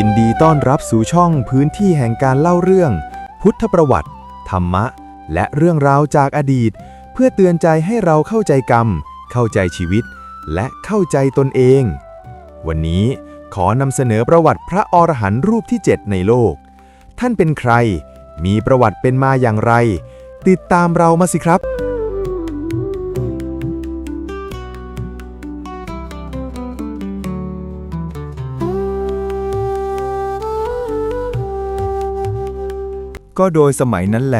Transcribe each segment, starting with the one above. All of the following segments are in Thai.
ยินดีต้อนรับสู่ช่องพื้นที่แห่งการเล่าเรื่อง พุทธประวัติ ธรรมะ และเรื่องราวจากอดีต เพื่อเตือนใจให้เราเข้าใจกรรม เข้าใจชีวิต และเข้าใจตนเอง วันนี้ขอนำเสนอประวัติพระอรหันต์รูปที่ 7 ในโลก ท่านเป็นใคร มีประวัติเป็นมาอย่างไร ติดตามเรามาสิครับ ก็โดยสมัยนั้นแล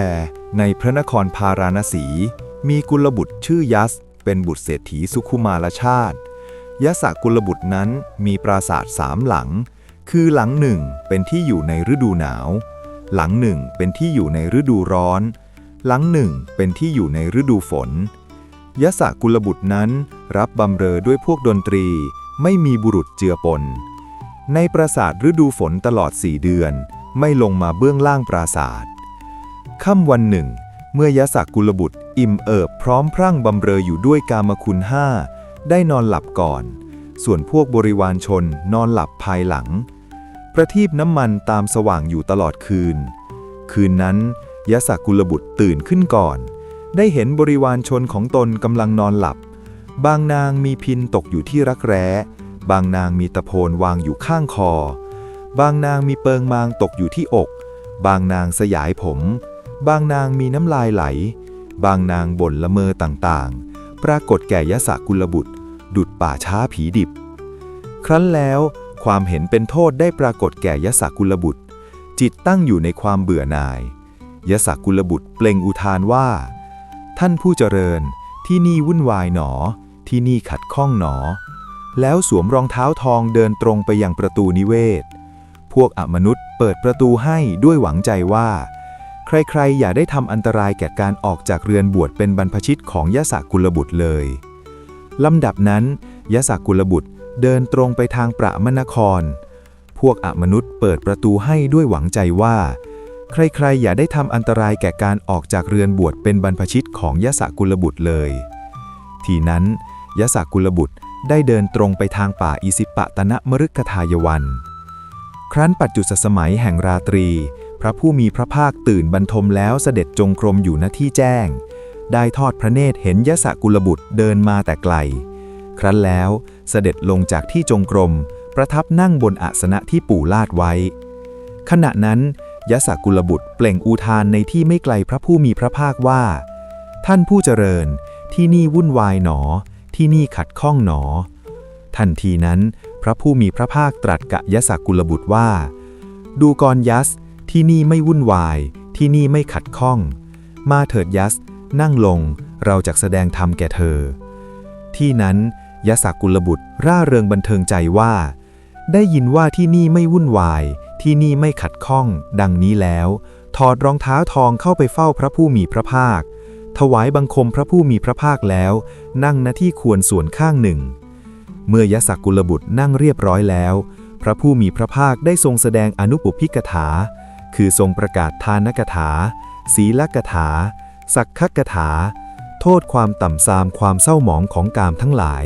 ในพระนครพาราณสี มีกุลบุตรชื่อยัส เป็นบุตรเศรษฐีสุขุมารชาติ ยสกุลบุตรนั้นมีปราสาทสามหลัง คือหลังหนึ่งเป็นที่อยู่ในฤดูหนาว หลังหนึ่งเป็นที่อยู่ในฤดูร้อน หลังหนึ่งเป็นที่อยู่ในฤดูฝน ยสกุลบุตรนั้นรับบำเรอด้วยพวกดนตรี ไม่มีบุรุษเจือปน ในปราสาทฤดูฝนตลอดสี่เดือน ไม่ลงมาเบื้องล่างปราสาทค่ำวันหนึ่ง เมื่อยศักกุลบุตร อิ่มเอิบพร้อมพรั่งบำเรออยู่ด้วยกามคุณห้าได้นอนหลับก่อน ส่วนพวกบริวารชนนอนหลับภายหลัง ประทีปน้ำมันตามสว่างอยู่ตลอดคืน คืนนั้นยศักกุลบุตรตื่นขึ้นก่อน ได้เห็นบริวารชนของตนกำลังนอนหลับ บางนางมีพินตกอยู่ที่รักแร้ บางนางมีตะโพนวางอยู่ข้างคอ บางนางมีเปิงมางตกอยู่ที่อก บางนางสยายผม บางนางมีน้ำลายไหล บางนางบ่นละเมอต่างๆ ปรากฏแก่ยศกุลบุตร ดุดป่าช้าผีดิบ ครั้นแล้วความเห็นเป็นโทษได้ปรากฏแก่ยศกุลบุตร จิตตั้งอยู่ในความเบื่อหน่ายยศกุลบุตรเปล่งอุทานว่า ท่านผู้เจริญที่นี่วุ่นวายหนอ ที่นี่ขัดข้องหนอ แล้วสวมรองเท้าทองเดินตรงไปยังประตูนิเวศ วกอมนุษย์ เปิดประตูให้ด้วยหวังใจว่า ใครๆ อย่าได้ทำอันตรายแก่การออกจากเรือนบวชเป็นบรรพชิตของยศกุลบุตรเลยลำดับนั้นยศกุลบุตรเดินตรงไปทางประมนคร พวกอมนุษย์เปิดประตูให้ด้วยหวังใจว่า ใครๆ อย่าได้ทำอันตรายแก่การออกจากเรือนบวชเป็นบรรพชิตของยศกุลบุตรเลย ทีนั้นยศกุลบุตรได้เดินตรงไปทางป่าอิสิปะตนะมฤคทายวัน ครั้นปัจจุสสมัยแห่งราตรี พระผู้มีพระภาคตื่นบรรทมแล้วเสด็จจงกรมอยู่ณที่แจ้ง ได้ทอดพระเนตรเห็นยศกุลบุตรเดินมาแต่ไกล ครั้นแล้วเสด็จลงจากที่จงกรม ประทับนั่งบนอาสนะที่ปู่ลาดไว้ ขณะนั้นยศกุลบุตรเปล่งอุทานในที่ไม่ไกลพระผู้มีพระภาคว่า ท่านผู้เจริญ ที่นี่วุ่นวายหนอ ที่นี่ขัดข้องหนอ ทันทีนั้น พระผู้มีพระภาคตรัสกับยศกุลบุตรว่า ดูกรยัส ที่นี่ไม่วุ่นวาย ที่นี่ไม่ขัดข้อง มาเถิดยัส นั่งลง เราจะแสดงธรรมแก่เธอ ที่นั้นยศกุลบุตรร่าเริงบันเทิงใจว่า ได้ยินว่าที่นี่ไม่วุ่นวาย ที่นี่ไม่ขัดข้อง ดังนี้แล้ว ถอดรองเท้าทองเข้าไปเฝ้าพระผู้มีพระภาค ถวายบังคมพระผู้มีพระภาคแล้ว นั่งณที่ควรส่วนข้างหนึ่ง เมื่อยศกุลบุตรนั่งเรียบร้อยแล้ว พระผู้มีพระภาคได้ทรงแสดงอนุปุพิกถา คือทรงประกาศทานกถา ศีลกถา สักขกถา โทษความต่ำทรามความเศร้าหมองของกามทั้งหลาย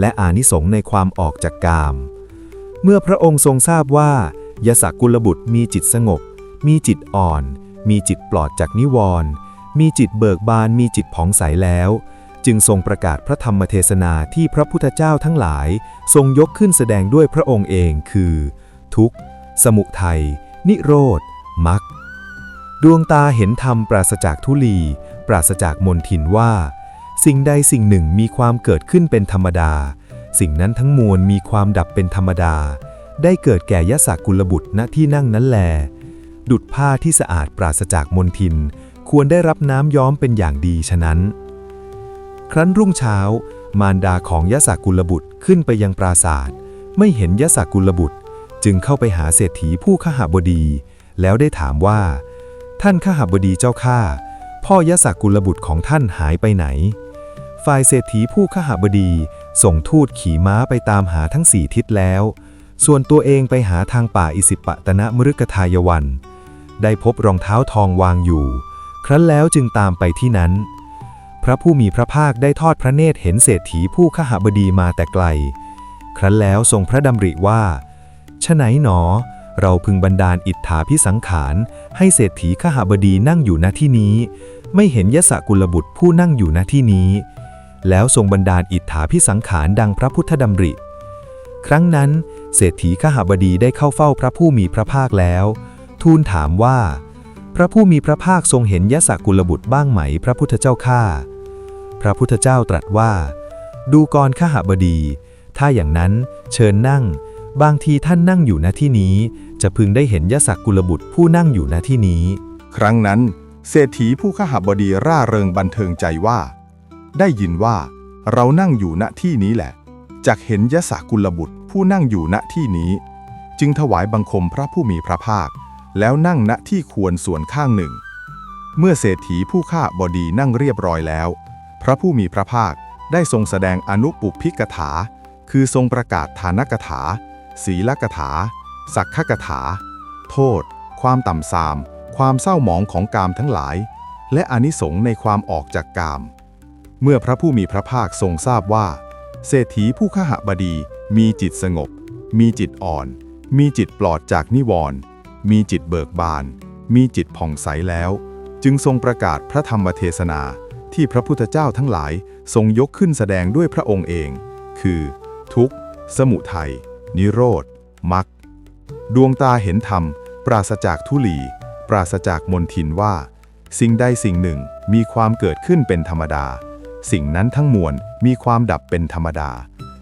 และอานิสงในความออกจากกาม เมื่อพระองค์ทรงทราบว่ายศกุลบุตรมีจิตสงบ มีจิตอ่อน มีจิตปลอดจากนิวรณ์มีจิตเบิกบานมีจิตผ่องใสแล้ว จึงทรงประกาศพระธรรมเทศนาที่พระพุทธเจ้าทั้งหลาย ทรงยกขึ้นแสดงด้วยพระองค์เองคือ ทุกข์ สมุทัย นิโรธมรรคดวงตาเห็นธรรมปราศจากทุลี ปราศจากมนทินว่า สิ่งใดสิ่งหนึ่งมีความเกิดขึ้นเป็นธรรมดา สิ่งนั้นทั้งมวลมีความดับเป็นธรรมดา ได้เกิดแก่ยศกุลบุตรณที่นั่งนั้นแล ดุดผ้าที่สะอาดปราศจากมนทิน ควรได้รับน้ำย้อมเป็นอย่างดีฉะนั้น ครั้นรุ่งเช้า มารดาของยศกุลบุตรขึ้นไปยังปราศาสตร์ไม่เห็นยศกุลบุตร จึงเข้าไปหาเศรษฐีผู้ขหบดี แล้วได้ถามว่า ท่านขหบดีเจ้าข้าพ่อยศกุลบุตรของท่านหายไปไหน ฝ่ายเศรษฐีผู้ขหบดีส่งทูตขี่ม้าไปตามหาทั้งสี่ทิศแล้ว ส่วนตัวเองไปหาทางป่าอิสิปตนะมฤกทายวัน ได้พบรองเท้าทองวางอยู่ ครั้นแล้วจึงตามไปที่นั้น ระผู้มีพระภาคได้ทอดพระเนตรเห็นเศรษฐีผู้ขหบดีมาแต่ไกล ครั้นแล้วทรงพระดำริว่าฉไหนหนอ เราพึงบันดาลอิทธาพิสังขาร ให้เศรษฐีขหบดีนั่งอยู่ณที่นี้ ไม่เห็นยสกุลบุตรผู้นั่งอยู่ณที่นี้ แล้วทรงบันดาลอิทธาพิสังขารดังพระพุทธดำริ ครั้งนั้น เศรษฐีขหบดีได้เข้าเฝ้าพระผู้มีพระภาคแล้ว ทูลถามว่า พระผู้มีพระภาคทรงเห็นยสกุลบุตรบ้างไหมพระพุทธเจ้าข้า พระพุทธเจ้าตรัสว่า ดูกรขหบดี ถ้าอย่างนั้นเชิญนั่ง บางทีท่านนั่งอยู่ณที่นี้ จะพึงได้เห็นยสกุลบุตรผู้นั่งอยู่ณที่นี้ ครั้งนั้น เศรษฐีผู้ขหบดีร่าเริงบันเทิงใจว่า ได้ยินว่า เรานั่งอยู่ณที่นี้แหละจักเห็นยสกุลบุตรผู้นั่งอยู่ณที่นี้ จึงถวายบังคมพระผู้มีพระภาค แล้วนั่งณที่ควรส่วนข้างหนึ่ง เมื่อเศรษฐีผู้ข้าบดีนั่งเรียบร้อยแล้ว พระผู้มีพระภาคได้ทรงแสดงอนุปุพิกถา คือทรงประกาศฐานกถา ศีลกถา สักขกถา โทษ ความต่ำทราม ความเศร้าหมองของกามทั้งหลาย และอนิสงในความออกจากกาม เมื่อพระผู้มีพระภาคทรงทราบว่า เศรษฐีผู้ขหบดีมีจิตสงบ มีจิตอ่อน มีจิตปลอดจากนิวรณ์มีจิตเบิกบาน มีจิตผ่องใสแล้ว จึงทรงประกาศพระธรรมเทศนา ที่พระพุทธเจ้าทั้งหลายทรงยกขึ้นแสดงด้วยพระองค์เอง คือ ทุกข์ สมุทัย นิโรธมรรคดวงตาเห็นธรรม ปราศจากทุลี ปราศจากมนทินว่า สิ่งใดสิ่งหนึ่งมีความเกิดขึ้นเป็นธรรมดา สิ่งนั้นทั้งมวลมีความดับเป็นธรรมดา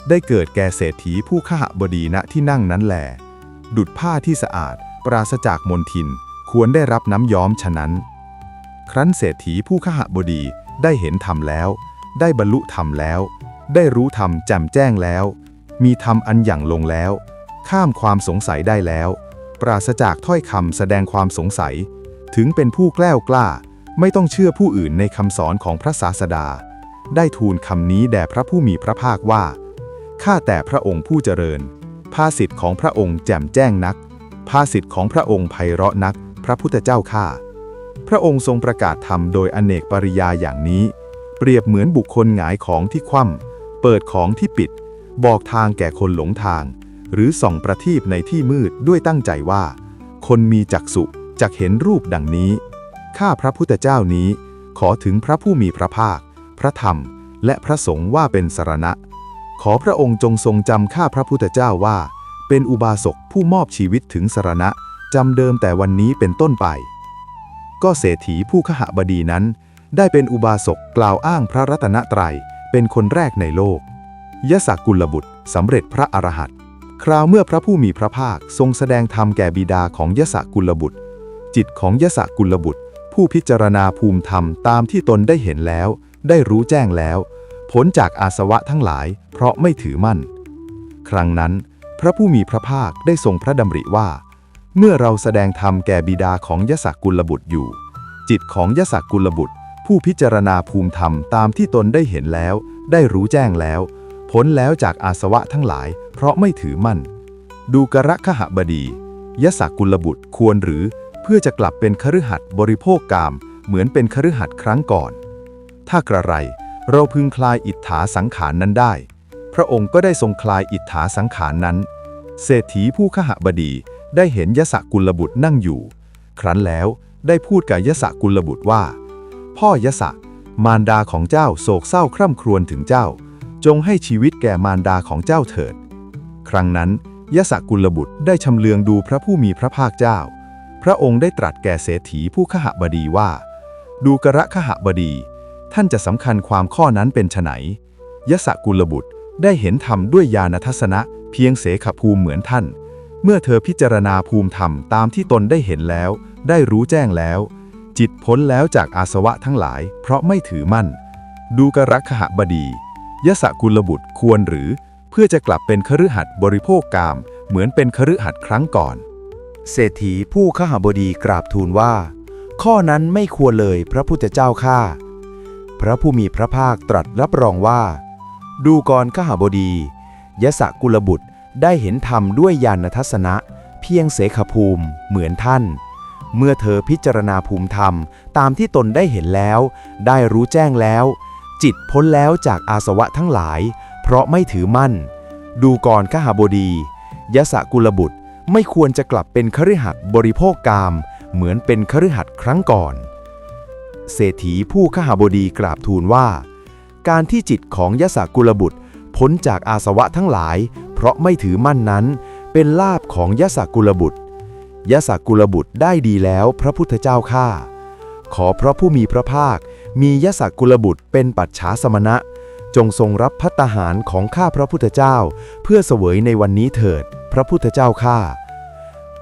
ได้เกิดแก่เศรษฐีผู้ขหบดีณที่นั่งนั้นแหลดุดผ้าที่สะอาด ปราศจากมนทิน ควรได้รับน้ำย้อมฉะนั้น ครั้นเศรษฐีผู้ขหบดี ได้เห็นธรรมแล้ว ได้บรรลุธรรมแล้ว ได้รู้ธรรมแจ่มแจ้งแล้ว มีธรรมอันอย่างลงแล้ว ข้ามความสงสัยได้แล้ว ปราศจากถ้อยคำแสดงความสงสัย ถึงเป็นผู้แกล้วกล้า ไม่ต้องเชื่อผู้อื่นในคำสอนของพระศาสดา ได้ทูลคำนี้แด่พระผู้มีพระภาคว่า ข้าแต่พระองค์ผู้เจริญ ภาสิทธิ์ของพระองค์แจ่มแจ้งนัก ภาสิทธิ์ของพระองค์ไพเราะนัก พระพุทธเจ้าข้า พระองค์ทรงประกาศธรรมโดยอเนกปริยาอย่างนี้ เปรียบเหมือนบุคคลหงายของที่คว่ำเปิดของที่ปิด บอกทางแก่คนหลงทาง หรือส่องประทีปในที่มืดด้วยตั้งใจว่า คนมีจักษุจักเห็นรูปดังนี้ ข้าพระพุทธเจ้านี้ ขอถึงพระผู้มีพระภาค พระธรรม และพระสงฆ์ว่าเป็นสรณะ ขอพระองค์จงทรงจำข้าพระพุทธเจ้าว่า เป็นอุบาสกผู้มอบชีวิตถึงสรณะจำเดิมแต่วันนี้เป็นต้นไป ก็เศรษฐีผู้ขหบดีนั้น ได้เป็นอุบาสกกล่าวอ้างพระรัตนตรัยเป็นคนแรกในโลกยสกุลบุตรสำเร็จพระอรหันต์คราวเมื่อพระผู้มีพระภาคทรงแสดงธรรมแก่บิดาของยสกุลบุตร จิตของยสกุลบุตร ผู้พิจารณาภูมิธรรมตามที่ตนได้เห็นแล้ว ได้รู้แจ้งแล้วพ้นจากอาสวะทั้งหลาย เพราะไม่ถือมั่น ครั้งนั้น พระผู้มีพระภาคได้ทรงพระดำริว่า เมื่อเราแสดงธรรมแก่บิดาของยสกุลบุตรอยู่ จิตของยสกุลบุตร ผู้พิจารณาภูมิธรรมตามที่ตนได้เห็นแล้ว ได้รู้แจ้งแล้วพ้นแล้วจากอาสวะทั้งหลาย เพราะไม่ถือมั่น ดูกระขหบดียสกุลบุตรควรหรือเพื่อจะกลับเป็นคฤหัสถ์บริโภคกาม เหมือนเป็นคฤหัสถ์ครั้งก่อน ถ้ากระไร เราพึงคลายอิทธาสังขารนนั้นได้ พระองค์ก็ได้ทรงคลายอิทธาสังขารนนั้น เศรษฐีผู้ขหบดี ได้เห็นยสกุลบุตรนั่งอยู่ ครั้นแล้วได้พูดกับยสกุลบุตรว่า พ่อยสะมารดาของเจ้าโศกเศร้าคร่ำครวญถึงเจ้า จงให้ชีวิตแก่มารดาของเจ้าเถิด ครั้งนั้นยสกุลบุตรได้ชำเลืองดูพระผู้มีพระภาคเจ้า พระองค์ได้ตรัสแก่เศรษฐีผู้ขหบดีว่า ดูกระขหบดี ท่านจะสำคัญความข้อนั้นเป็นไฉนยสกุลบุตรได้เห็นธรรมด้วยญาณทัศนะเพียงเสขภูมิเหมือนท่าน เมื่อเธอพิจารณาภูมิธรรมตามที่ตนได้เห็นแล้ว ได้รู้แจ้งแล้ว จิตพ้นแล้วจากอาสวะทั้งหลาย เพราะไม่ถือมั่น ดูกระขหบดี ยสกุลบุตรควรหรือ เพื่อจะกลับเป็นคฤหัสถ์บริโภคกาม เหมือนเป็นคฤหัสถ์ครั้งก่อน เศรษฐีผู้ขหบดีกราบทูลว่า ข้อนั้นไม่ควรเลยพระพุทธเจ้าข้าพระผู้มีพระภาคตรัสรับรองว่า ดูกรขหบดี ยสกุลบุตร ได้เห็นธรรมด้วยญาณทัศนะ เพียงเสขภูมิเหมือนท่าน เมื่อเธอพิจารณาภูมิธรรมตามที่ตนได้เห็นแล้ว ได้รู้แจ้งแล้ว จิตพ้นแล้วจากอาสวะทั้งหลาย เพราะไม่ถือมั่น ดูกรขหบดียสกุลบุตรไม่ควรจะกลับเป็นคฤหัสถ์บริโภคกาม เหมือนเป็นคฤหัสถ์ครั้งก่อน เศรษฐีผู้ขหบดีกราบทูลว่า การที่จิตของยศกุลบุตรพ้นจากอาสวะทั้งหลาย เพราะไม่ถือมั่นนั้น เป็นลาภของยศกุลบุตรยศกุลบุตรได้ดีแล้วพระพุทธเจ้าข้าขอพระผู้มีพระภาค มียศกุลบุตรเป็นปัจฉาสมณะ จงทรงรับพัตตาหารของข้าพระพุทธเจ้า เพื่อเสวยในวันนี้เถิด พระพุทธเจ้าข้า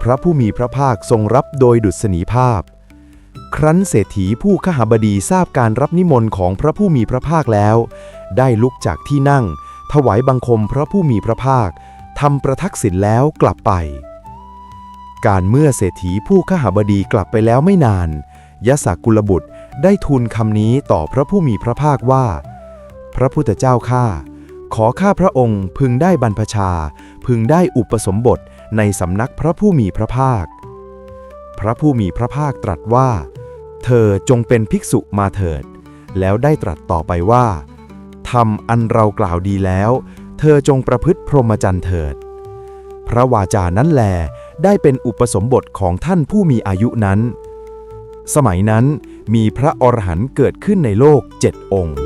พระผู้มีพระภาคทรงรับโดยดุษณีภาพ ครั้นเศรษฐีผู้ขหบดีทราบการรับนิมนต์ของพระผู้มีพระภาคแล้ว ได้ลุกจากที่นั่ง ถวายบังคมพระผู้มีพระภาคทำประทักษิณแล้วกลับไป การเมื่อเศรษฐีผู้ขหบดีกลับไปแล้วไม่นานยศกุลบุตรได้ทูลคำนี้ต่อพระผู้มีพระภาคว่า พระพุทธเจ้าข้าขอข้าพระองค์พึงได้บรรพชา พึงได้อุปสมบทในสำนักพระผู้มีพระภาค พระผู้มีพระภาคตรัสว่า เธอจงเป็นภิกษุมาเถิด แล้วได้ตรัสต่อไปว่า ทำอันเรากล่าวดีแล้ว เธอจงประพฤติพรหมจรรย์เถิด พระวาจานั้นแลได้เป็นอุปสมบทของท่านผู้มีอายุนั้น สมัยนั้นมีพระอรหันต์เกิดขึ้นในโลกเจ็ดองค์